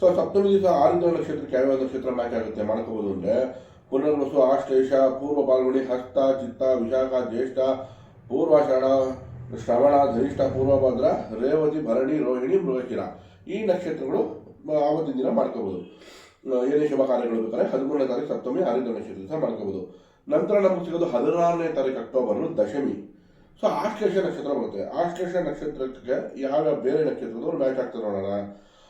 So ಸಪ್ತಮಿ ದಿವಸ ಆರಿದ್ರ ನಕ್ಷತ್ರಕ್ಕೆ ಯಾವ್ಯಾವ ನಕ್ಷತ್ರ ಮ್ಯಾಚ್ ಆಗುತ್ತೆ ಮಾಡ್ಕೋಬಹುದು ಅಂದ್ರೆ. ಪುನರ್ವಸು, ಆಶ್ಲೇಷ, ಪೂರ್ವ ಪಾಲ್ಗುಣಿ ಹಸ್ತ, ಚಿತ್ತ, ವಿಶಾಖ, ಜ್ಯೇಷ್ಠ ಪೂರ್ವಾಷಾಢ ಶ್ರವಣ ಧನಿಷ್ಠ ಪೂರ್ವಭದ್ರ, ರೇವತಿ, ಭರಣಿ, ರೋಹಿಣಿ, ಮೃಗಶಿರ. ಈ ನಕ್ಷತ್ರಗಳು ಆವತ್ತಿನ ದಿನ ಮಾಡ್ಕೋಬಹುದು ಏನೇ ಶುಭ ಕಾರ್ಯಗಳು ಬೇಕಾದ್ರೆ ಹದಿಮೂರನೇ ತಾರೀಕು ಸಪ್ತಮಿ ಆರಿದ್ರ ನಕ್ಷತ್ರ ದಿವಸ ಮಾಡ್ಕೋಬಹುದು ನಂತರ ನಮಗೆ ಸಿಗೋದು ಹದಿನಾರನೇ ತಾರೀಕು ಅಕ್ಟೋಬರ್, ದಶಮಿ. ಸೊ, ಆಶ್ಲೇಷ ನಕ್ಷತ್ರ ಬರುತ್ತೆ. ಆಶ್ಲೇಷ ನಕ್ಷತ್ರಕ್ಕೆ ಯಾವ ಬೇರೆ ನಕ್ಷತ್ರದವ್ರು ಮ್ಯಾಚ್ ಆಗ್ತಾರೆ ನೋಡೋಣ.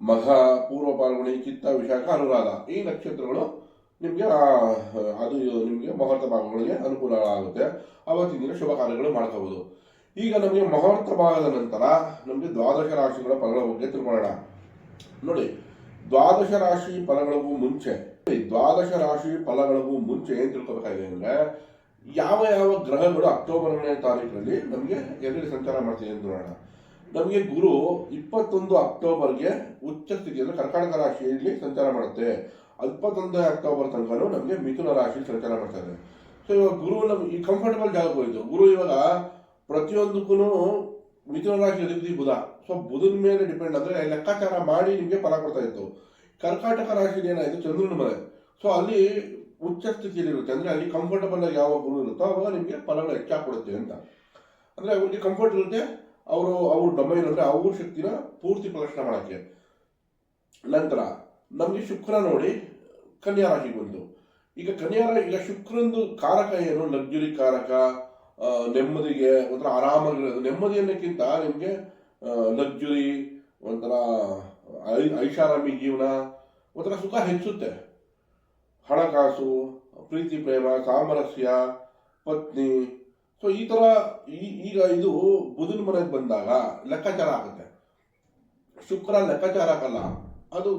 ಮಘ ಪೂರ್ವ ಪಾಲ್ಗುಣಿ ಚಿತ್ತ ವಿಶಾಖ ಅನುರಾಧ. ಈ ನಕ್ಷತ್ರಗಳು ನಿಮಗೆ ಅದು ನಿಮಗೆ ಮುಹೂರ್ತ ಭಾಗಗಳಿಗೆ ಅನುಕೂಲ ಆಗುತ್ತೆ ಅವತ್ತಿನ ದಿನ ಶುಭ ಕಾರ್ಯಗಳು ಮಾಡ್ಕೋಬಹುದು ಈಗ ನಮಗೆ ಮುಹೂರ್ತ ಭಾಗದ ನಂತರ ನಮಗೆ ದ್ವಾದಶ ರಾಶಿಗಳ ಫಲಗಳ ಬಗ್ಗೆ ತಿಳ್ಕೊಳ್ಳೋಣ. ನೋಡಿ, ದ್ವಾದಶ ರಾಶಿ ಫಲಗಳಿಗೂ ಮುಂಚೆ ದ್ವಾದಶ ರಾಶಿ ಫಲಗಳಿಗೂ ಮುಂಚೆ ಏನು ತಿಳ್ಕೊಬೇಕಾಗಿದೆ ಅಂದ್ರೆ, ಯಾವ ಯಾವ ಗ್ರಹಗಳು ಅಕ್ಟೋಬರ್ನೇ ತಾರೀಕಿನಲ್ಲಿ ನಮಗೆ ಎಲ್ಲಿ ಸಂಚಾರ ಮಾಡ್ತಿದೆ ಅಂತ ನೋಡೋಣ. ನಮಗೆ ಗುರು ಇಪ್ಪತ್ತೊಂದು ಅಕ್ಟೋಬರ್ಗೆ ಉಚ್ಚ ಸ್ಥಿತಿಯಲ್ಲಿ ಕರ್ಕಾಟಕ ರಾಶಿಯಲ್ಲಿ ಸಂಚಾರ ಮಾಡುತ್ತೆ. ಇಪ್ಪತ್ತೊಂದನೇ ಅಕ್ಟೋಬರ್ ತನಕ ನಮಗೆ ಮಿಥುನ ರಾಶಿಯಲ್ಲಿ ಸಂಚಾರ ಮಾಡ್ತಾರೆ ಸೊ ಇವಾಗ ಗುರು ನಮ್ಗೆ ಈ ಕಂಫರ್ಟಬಲ್ ಜಾಗ ಹೋಯ್ತು. ಗುರು ಇವಾಗ ಪ್ರತಿಯೊಂದಕ್ಕೂ ಮಿಥುನ ರಾಶಿ ಅಧಿಪತಿ ಬುಧ. ಸೊ ಬುಧನ ಮೇಲೆ ಡಿಪೆಂಡ್ ಅಂದ್ರೆ ಲೆಕ್ಕಾಚಾರ ಮಾಡಿ ನಿಮಗೆ ಫಲ ಕೊಡ್ತಾ ಇತ್ತು. ಕರ್ಕಾಟಕ ರಾಶಿಲಿ ಏನಾಯ್ತು? ಚಂದ್ರನ ಮನೆ ಸೊ ಅಲ್ಲಿ ಉಚ್ಚ ಸ್ಥಿತಿಯಲ್ಲಿ ಇರುತ್ತೆ. ಅಂದ್ರೆ ಅಲ್ಲಿ ಕಂಫರ್ಟಬಲ್ ಆಗಿ ಯಾವ ಗುರು ಇರುತ್ತೋ ಅವಾಗ ನಿಮಗೆ ಫಲಗಳು ಹೆಚ್ಚಾಗಿ ಕೊಡುತ್ತೆ ಅಂತ. ಅಂದ್ರೆ ಅವ್ರಿಗೆ ಕಂಫರ್ಟ್ ಇರುತ್ತೆ. ಅವರು, ಅವ್ರ ಡೊಮೈನ್ ಅಂದ್ರೆ ಅವ್ರ ಶಕ್ತಿನ ಪೂರ್ತಿ ಪ್ರದರ್ಶನ ಮಾಡಕ್ಕೆ. ನಂತರ ನಮಗೆ ಶುಕ್ರ ನೋಡಿ ಕನ್ಯಾ ರಾಶಿಗೆ ಬಂತು ಈಗ ಕನ್ಯಾ ರಾಶಿ, ಈಗ ಶುಕ್ರಂದು ಕಾರಕ ಏನು? ಲಗ್ಜುರಿ ಕಾರಕ ನೆಮ್ಮದಿಗೆ, ಒಂಥರ ಆರಾಮಾಗಿರೋದು ನೆಮ್ಮದಿ ಅನ್ನೋಕ್ಕಿಂತ ನಿಮಗೆ ಲಗ್ಜುರಿ ಒಂಥರ ಐ- ಐಷಾರಾಮಿ ಜೀವನ, ಒಂಥರ ಸುಖ ಹೆಚ್ಚುತ್ತೆ. ಹಣಕಾಸು, ಪ್ರೀತಿ ಪ್ರೇಮ, ಸಾಮರಸ್ಯ, ಪತ್ನಿ ಸೊ ಈ ತರ ಈಗ ಇದು ಬುಧನ ಮನೆಗೆ ಬಂದಾಗ ಲೆಕ್ಕಾಚಾರ ಆಗುತ್ತೆ. ಶುಕ್ರ ಲೆಕ್ಕಾಚಾರ ಹಾಕಲ್ಲ ಅದು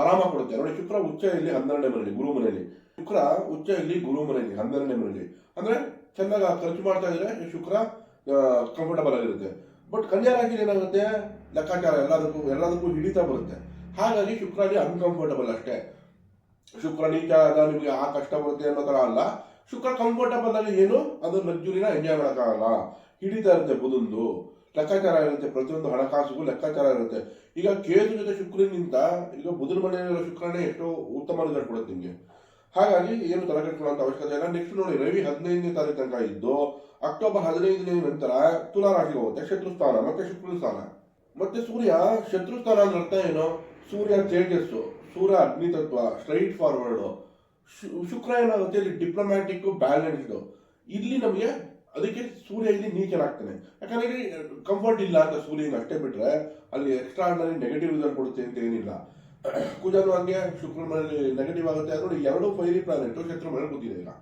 ಆರಾಮ ಕೊಡುತ್ತೆ. ನೋಡಿ, ಶುಕ್ರ ಉಚ್ಚ ಇಲ್ಲಿ ಹನ್ನೆರಡನೇ ಮನೆಯಲ್ಲಿ, ಗುರು ಮನೆಯಲ್ಲಿ. ಶುಕ್ರ ಉಚ್ಚ ಇಲ್ಲಿ ಗುರು ಮನೆಯಲ್ಲಿ, ಹನ್ನೆರಡನೇ ಮನೆಯಲ್ಲಿ. ಅಂದ್ರೆ ಚೆನ್ನಾಗಿ ಖರ್ಚು ಮಾಡ್ತಾ ಇದ್ರೆ ಶುಕ್ರ ಕಂಫರ್ಟಬಲ್ ಆಗಿರುತ್ತೆ. ಬಟ್ ಕನ್ಯಾ ರಾಶಿಲಿ ಏನಾಗುತ್ತೆ? ಲೆಕ್ಕಾಚಾರ ಎಲ್ಲದಕ್ಕೂ ಎಲ್ಲದಕ್ಕೂ ಹಿಡಿತಾ ಬರುತ್ತೆ. ಹಾಗಾಗಿ ಶುಕ್ರ ಅಲ್ಲಿ ಅನ್ಕಂಫರ್ಟಬಲ್ ಅಷ್ಟೇ. ಶುಕ್ರ ನೀಚ ನಿಮಗೆ ಆ ಕಷ್ಟ ಬರುತ್ತೆ ಅನ್ನೋ ಥರ ಅಲ್ಲ. ಶುಕ್ರ ಕಂಫರ್ಟಬಲ್ ಆಗಿ ಏನು? ಅದು ಲಕ್ಸುರಿನ ಎಂಜಾಯ್ ಮಾಡೋಕ್ಕಾಗಲ್ಲ. ಹಿಡಿತಾ ಇರುತ್ತೆ ಬುಧಂದು ಲೆಕ್ಕಾಚಾರ ಇರುತ್ತೆ. ಪ್ರತಿಯೊಂದು ಹಣಕಾಸಿಗೂ ಲೆಕ್ಕಾಚಾರ ಇರುತ್ತೆ. ಈಗ ಕೇತು ಜೊತೆ ಶುಕ್ರನಿಂದ, ಈಗ ಬುಧನ ಮನೆಯಲ್ಲಿರೋ ಶುಕ್ರನೇ ಎಷ್ಟೋ ಉತ್ತಮ ರಿಸಲ್ಟ್ ಕೊಡುತ್ತೆ ನಿಮಗೆ. ಹಾಗಾಗಿ ಏನು ತಲೆ ಕೆಡ್ಕೊಳ್ಳುವಂತ ಅವಶ್ಯಕತೆ ಇಲ್ಲ. ನೆಕ್ಸ್ಟ್ ನೋಡಿ, ರವಿ ಹದಿನೈದನೇ ತಾರೀಕು ತನಕ ಇದ್ದು, ಅಕ್ಟೋಬರ್ ಹದಿನೈದನೇ ನಂತರ ತುಲಾ ರಾಶಿಗೆ ಹೋಗುತ್ತೆ. ಶತ್ರು ಸ್ಥಾನ ಮತ್ತೆ ಶುಕ್ರ ಸ್ಥಾನ ಮತ್ತೆ ಸೂರ್ಯ ಶತ್ರು ಸ್ಥಾನ ಅಂದ್ರೆ ಅರ್ಥ ಏನು? ಸೂರ್ಯ ತೇಜಸ್ಸು, ಸೂರ್ಯ ಅಗ್ನಿ ತತ್ವ ಸ್ಟ್ರೈಟ್ ಫಾರ್ವರ್ಡ್ ಶುಕ್ರ ಏನಾಗುತ್ತೆ ಇಲ್ಲಿ ಡಿಪ್ಲೊಮ್ಯಾಟಿಕ್ ಬ್ಯಾಲೆನ್ಸ್ಡ್ ಇಲ್ಲಿ ನಮಗೆ ಅದಕ್ಕೆ ಸೂರ್ಯ ಇಲ್ಲಿ ನೀಚನಾಗ್ತಾನೆ. ಯಾಕಂದ್ರೆ ಇಲ್ಲಿ ಕಂಫರ್ಟ್ ಇಲ್ಲ ಅಂತ ಸೂರ್ಯನ ಅಷ್ಟೇ ಬಿಟ್ರೆ ಅಲ್ಲಿ ಎಕ್ಸ್ಟ್ರಾ ಆರ್ಡಿನರಿ ನೆಗೆಟಿವ್ ರಿಸಲ್ಟ್ ಕೊಡುತ್ತೆ ಅಂತ ಏನಿಲ್ಲ. ಕುಜನು ಹಂಗೆ ಶುಕ್ರ ಮನೆಯಲ್ಲಿ ನೆಗೆಟಿವ್ ಆಗುತ್ತೆ. ಅದು ನೋಡಿ ಎರಡು ಫೈರಿ ಪ್ಲಾನೆಟ್ ಶತ್ರು ಮನೆ ಕೂತಿದೆ ಈಗ.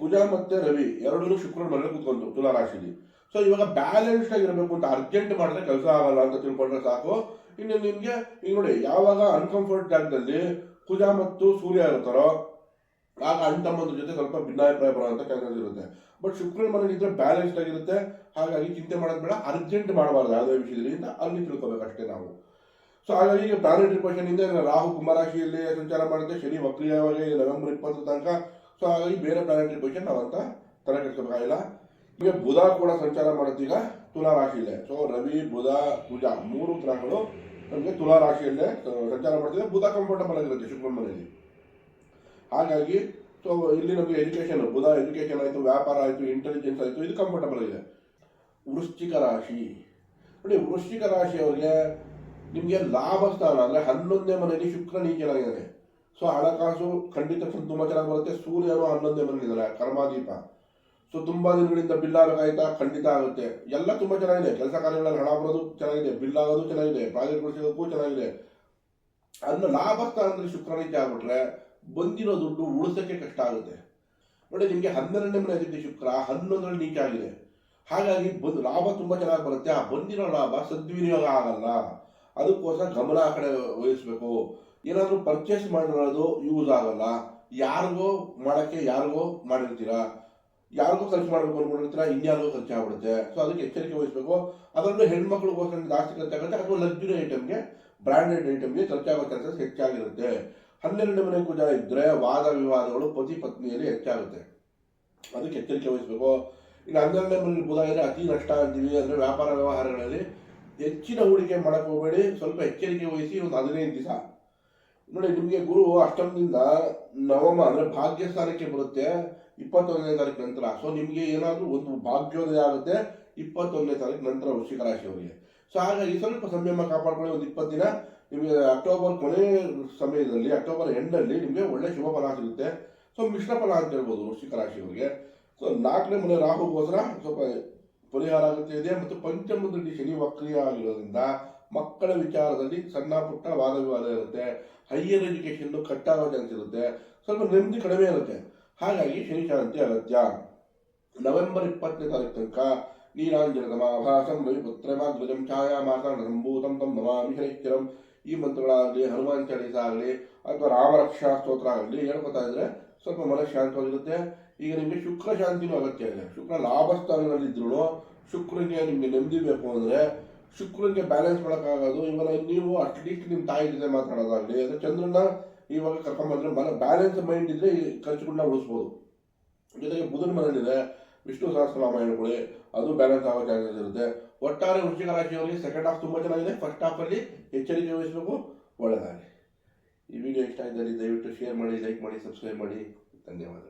ಕುಜ ಮತ್ತೆ ರವಿ ಎರಡೂ ಶುಕ್ರ ಮನೆ ಕೂತ್ಕೊಂಡು ತುಲಾ ರಾಶಿಲಿ. ಸೊ ಇವಾಗ ಬ್ಯಾಲೆನ್ಸ್ಡ್ ಆಗಿರಬೇಕು ಅಂತ ಅರ್ಜೆಂಟ್ ಮಾಡಿದ್ರೆ ಕೆಲಸ ಆಗಲ್ಲ ಅಂತ ತಿಳ್ಕೊಂಡ್ರೆ ಸಾಕು. ಇನ್ನು ನಿಮ್ಗೆ, ಈಗ ನೋಡಿ, ಯಾವಾಗ ಅನ್ಕಂಫರ್ಟ್ ಜಾಗದಲ್ಲಿ ಕುಜ ಮತ್ತು ಸೂರ್ಯ ಇರ್ತಾರೋ ಆಗ ಅಣ್ಣ ತಮ್ಮಂದ್ರ ಜೊತೆ ಸ್ವಲ್ಪ ಭಿನ್ನಾಭಿಪ್ರಾಯ ಬರುವಂತ ಕೆಲಸ ಇರುತ್ತೆ. ಬಟ್ ಶುಕ್ರ ಮನೇಲಿ ಇದ್ರೆ ಬ್ಯಾಲೆನ್ಸ್ಡ್ ಆಗಿರುತ್ತೆ. ಹಾಗಾಗಿ ಚಿಂತೆ ಮಾಡೋದು ಬೇಡ. ಅರ್ಜೆಂಟ್ ಮಾಡಬಾರ್ದು ಯಾವುದೇ ವಿಷಯದಲ್ಲಿ ಅಂತ ಅಲ್ಲಿ ತಿಳ್ಕೊಬೇಕಷ್ಟೇ ನಾವು. ಸೊ ಹಾಗಾಗಿ ಈಗ ಪ್ಲಾನೆಟರಿ ಪೊಸಿಷನ್ ಇಂದ ರಾಹು ಕುಂಭರಾಶಿಯಲ್ಲಿ ಸಂಚಾರ ಮಾಡುತ್ತೆ. ಶನಿ ವಕ್ರಿಯವಾಗಿ ನವೆಂಬರ್ ಇಪ್ಪತ್ತು ತನಕ. ಸೊ ಹಾಗಾಗಿ ಬೇರೆ ಪ್ಲಾನೆಟರಿ ಪೊಸಿಷನ್ ನಾವಂತ ತಲೆ ಕೆಡಿಸಬೇಕಾಗಿಲ್ಲ ಈಗ ಬುಧ ಕೂಡ ಸಂಚಾರ ಮಾಡುತ್ತೆ ಈಗ ತುಲಾ ರಾಶಿಯಲ್ಲೇ. ಸೊ ರವಿ, ಬುಧ ಕುಜ ಮೂರು ಗ್ರಹಗಳು ನಮಗೆ ತುಲಾ ರಾಶಿಯಲ್ಲೇ ಸಂಚಾರ ಮಾಡ್ತಿದೆ ಬುಧ ಕಂಫರ್ಟಬಲ್ ಆಗಿರುತ್ತೆ ಶುಕ್ರ ಮನೆಯಲ್ಲಿ ಹಾಗಾಗಿ ಸೊ ಇಲ್ಲಿ ನಮಗೆ ಎಜುಕೇಶನ್ ಬುಧ ಎಜುಕೇಶನ್ ಆಯಿತು, ವ್ಯಾಪಾರ ಆಯಿತು ಇಂಟೆಲಿಜೆನ್ಸ್ ಆಯಿತು, ಇದು ಕಂಫರ್ಟಬಲ್ ಇದೆ ವೃಶ್ಚಿಕ ರಾಶಿ. ನೋಡಿ, ವೃಶ್ಚಿಕ ರಾಶಿಯವರಿಗೆ ನಿಮಗೆ ಲಾಭ ಸ್ಥಾನ, ಅಂದರೆ ಹನ್ನೊಂದನೇ ಮನೆಯಲ್ಲಿ ಶುಕ್ರ ನೀಚನಾಗಿದ್ದಾನೆ ಸೊ ಹಣಕಾಸು ಖಂಡಿತ ತುಂಬ ಚೆನ್ನಾಗಿ ಬರುತ್ತೆ. ಸೂರ್ಯನು ಹನ್ನೊಂದನೇ ಮನೆಯಲ್ಲಿದ್ದಾನೆ, ಕರ್ಮಾದೀಪ. ಸೊ ತುಂಬ ದಿನಗಳಿಂದ ಬಿಲ್ಲಾರ ಕಾಯ್ತಾ ಖಂಡಿತ ಆಗುತ್ತೆ. ಎಲ್ಲ ತುಂಬ ಚೆನ್ನಾಗಿದೆ. ಕೆಲಸ ಕಾರ್ಯಗಳಲ್ಲಿ ಹಣ ಬರೋದು ಚೆನ್ನಾಗಿದೆ. ಬಿಲ್ಲಾಗೋದು ಚೆನ್ನಾಗಿದೆ. ಪ್ರಾಜೆಕ್ಟ್ ಕೊಡಿಸೋದಕ್ಕೂ ಚೆನ್ನಾಗಿದೆ. ಅದನ್ನು ಲಾಭ ಸ್ಥಾನದಲ್ಲಿ ಶುಕ್ರ ಆಗ್ಬಿಟ್ರೆ ಬಂದಿರೋ ದುಡ್ಡು ಉಳಿಸೋಕ್ಕೆ ಕಷ್ಟ ಆಗುತ್ತೆ. ನೋಡಿ, ನಿಮಗೆ ಹನ್ನೆರಡನೇ ಮನೆ ಅಧಿಪತಿ ಶುಕ್ರ ಹನ್ನೊಂದರಲ್ಲಿ ನೀಚ ಆಗಿದೆ. ಹಾಗಾಗಿ ಬಂದು ಲಾಭ ತುಂಬಾ ಚೆನ್ನಾಗಿ ಬರುತ್ತೆ. ಆ ಬಂದಿರೋ ಲಾಭ ಸದ್ವಿನಿಯೋಗ ಆಗಲ್ಲ. ಅದಕ್ಕೋಸ್ಕರ ಗಮನ ಆ ಕಡೆ ವಹಿಸ್ಬೇಕು. ಏನಾದರೂ ಪರ್ಚೇಸ್ ಮಾಡಿರೋದು ಯೂಸ್ ಆಗಲ್ಲ. ಯಾರಿಗೋ ಮಾಡೋಕ್ಕೆ ಯಾರಿಗೋ ಮಾಡಿರ್ತೀರಾ? ಯಾರಿಗೋ ಖರ್ಚು ಮಾಡಬೇಕು ಅನ್ಕೊಂಡಿರ್ತೀರಾ? ಇನ್ಯಾರಿಗೋ ಖರ್ಚು ಆಗ್ಬಿಡುತ್ತೆ. ಸೊ ಅದಕ್ಕೆ ಎಚ್ಚರಿಕೆ ವಹಿಸಬೇಕು. ಅದರಲ್ಲೂ ಹೆಣ್ಮಕ್ಳಿಗೋಸ್ಕರ ಜಾಸ್ತಿ ಖರ್ಚಾಗುತ್ತೆ. ಅಥವಾ ಲಕ್ಸುರಿ ಐಟಮ್ಗೆ ಬ್ರಾಂಡೆಡ್ ಐಟಮ್ಗೆ ಖರ್ಚಾಗೋ ಚಾನ್ಸಸ್ ಹೆಚ್ಚಾಗಿರುತ್ತೆ. ಹನ್ನೆರಡನೇ ಮನೆ ಕುಜ ಇದ್ರೆ ವಾದ ವಿವಾದಗಳು ಪತಿ ಪತ್ನಿಯಲ್ಲಿ ಹೆಚ್ಚಾಗುತ್ತೆ. ಅದಕ್ಕೆ ಎಚ್ಚರಿಕೆ ವಹಿಸಬೇಕು. ಇನ್ನು ಹನ್ನೆರಡನೇ ಮನೆ ಬುಧ ಇದ್ರೆ ಅತಿ ನಷ್ಟ ಅಂತೀವಿ. ಅಂದರೆ ವ್ಯಾಪಾರ ವ್ಯವಹಾರಗಳಲ್ಲಿ ಹೆಚ್ಚಿನ ಹೂಡಿಕೆ ಮಾಡಕ್ಕೆ ಹೋಗಬೇಡಿ. ಸ್ವಲ್ಪ ಎಚ್ಚರಿಕೆ ವಹಿಸಿ ಒಂದು ಹದಿನೈದು ದಿವಸ. ನೋಡಿ, ನಿಮಗೆ ಗುರು ಅಷ್ಟಮದಿಂದ ನವಮ ಅಂದರೆ ಭಾಗ್ಯ ಸ್ಥಾನಕ್ಕೆ ಬರುತ್ತೆ ಇಪ್ಪತ್ತೊಂದನೇ ತಾರೀಕು ನಂತರ. ಸೊ ನಿಮಗೆ ಏನಾದರೂ ಒಂದು ಭಾಗ್ಯೋದಯ ಆಗುತ್ತೆ ಇಪ್ಪತ್ತೊಂದನೇ ತಾರೀಕು ನಂತರ ವೃಶ್ಚಿಕ ರಾಶಿಯವರಿಗೆ. ಸೊ ಹಾಗಾಗಿ ಸ್ವಲ್ಪ ಸಂಯಮ ಕಾಪಾಡ್ಕೊಳ್ಳಿ. ಒಂದು ಇಪ್ಪತ್ತು ದಿನ ನಿಮಗೆ ಅಕ್ಟೋಬರ್ ಕೊನೆ ಸಮಯದಲ್ಲಿ, ಅಕ್ಟೋಬರ್ ಎಂಡಲ್ಲಿ ನಿಮಗೆ ಒಳ್ಳೆ ಶುಭ ಫಲ ಸಿಗುತ್ತೆ. ಸೊ, ಮಿಶ್ರ ಫಲ ಅಂತ ಹೇಳ್ಬೋದು ವೃಶ್ಚಿಕ ರಾಶಿಯವರಿಗೆ. ಸೊ, ನಾಲ್ಕನೇ ಮನೆ ರಾಹು ಹೋದ್ರ ಸ್ವಲ್ಪ ಪರಿಹಾರ ಆಗುತ್ತೆ ಇದೆ ಮತ್ತು ಪಂಚಮದಲ್ಲಿ ಶನಿ ವಕ್ರಿಯ ಆಗಿರೋದ್ರಿಂದ ಮಕ್ಕಳ ವಿಚಾರದಲ್ಲಿ ಸಣ್ಣ ಪುಟ್ಟ ವಾದ ವಿವಾದ ಇರುತ್ತೆ. ಹೈಯರ್ ಎಜುಕೇಷನ್ ಕಟ್ಟಾಗೋ ಚಾನ್ಸ್ ಇರುತ್ತೆ. ಸ್ವಲ್ಪ ನೆಮ್ಮದಿ ಕಡಿಮೆ ಇರುತ್ತೆ. ಹಾಗಾಗಿ ಶನಿ ಶಾಂತಿ ಅಗತ್ಯ. ನವೆಂಬರ್ ಇಪ್ಪತ್ತನೇ ತಾರೀಕು ತನಕ ನೀರಾಂಜನದಮಾಭಾಸಂ ರವಿ ಛಾಯಾ ಛಾಯಾಮಾಸ ಸಂಭೂತಂ ತಂ ನಮಾಮಿ ಶನಿಶ್ಚರಂ ಈ ಮಂತ್ರಗಳಾಗಲಿ ಹನುಮಾನ್ ಚಾಲೀಸ ಆಗಲಿ, ಅಥವಾ ರಾಮರಕ್ಷಾ ಸ್ತೋತ್ರ ಆಗಲಿ ಹೇಳ್ಕೊತಾ ಇದ್ರೆ ಸ್ವಲ್ಪ ಮನಸ್ಸು ಶಾಂತವಾಗಿರುತ್ತೆ. ಈಗ ನಿಮಗೆ ಶುಕ್ರ ಶಾಂತಿನೂ ಅಗತ್ಯ ಇದೆ. ಶುಕ್ರ ಲಾಭ ಸ್ಥಾನದಲ್ಲಿದ್ರು ಶುಕ್ರನಿಗೆ ನಿಮಗೆ ನೆಮ್ಮದಿ ಬೇಕು ಅಂದರೆ ಶುಕ್ರನಿಗೆ ಬ್ಯಾಲೆನ್ಸ್ ಮಾಡೋಕ್ಕಾಗೋದು, ಇವಾಗ ನೀವು ಅಟ್ಲೀಸ್ಟ್ ನಿಮ್ಮ ತಾಯಿ ಜೊತೆ ಮಾತಾಡೋದಾಗಲಿ, ಅಂದರೆ ಚಂದ್ರನ ಇವಾಗ ಕರ್ಕೊಂಬಂದ್ರೆ ಮನ ಬ್ಯಾಲೆನ್ಸ್ ಮೈಂಡ್ ಇದ್ರೆ ಈ ಖರ್ಚುಗಳನ್ನ ಉಳಿಸ್ಬೋದು. ಜೊತೆಗೆ ಬುಧನ ಮನೇಲಿದೆ ವಿಷ್ಣು ಸಹಸ್ರನಾಮ ಹೇಳ್ಕೊಳ್ಳಿ, ಅದು ಬ್ಯಾಲೆನ್ಸ್ ಆಗೋ ಚಾನ್ಸಸ್ ಇರುತ್ತೆ. ಒಟ್ಟಾರೆ ವೃಶ್ಚಿಕ ರಾಶಿಯವರಿಗೆ ಸೆಕೆಂಡ್ ಹಾಫ್ ತುಂಬ ಚೆನ್ನಾಗಿದೆ. ಫಸ್ಟ್ ಹಾಫಲ್ಲಿ ಎಚ್ಚರಿಕೆ ವಹಿಸಬೇಕು. ಒಳ್ಳೆಯದಾಗಲಿ ಈ ವಿಡಿಯೋ ಇಷ್ಟ ಇದ್ದಲ್ಲಿ ದಯವಿಟ್ಟು ಶೇರ್ ಮಾಡಿ ಲೈಕ್ ಮಾಡಿ ಸಬ್ಸ್ಕ್ರೈಬ್ ಮಾಡಿ. ಧನ್ಯವಾದಗಳು.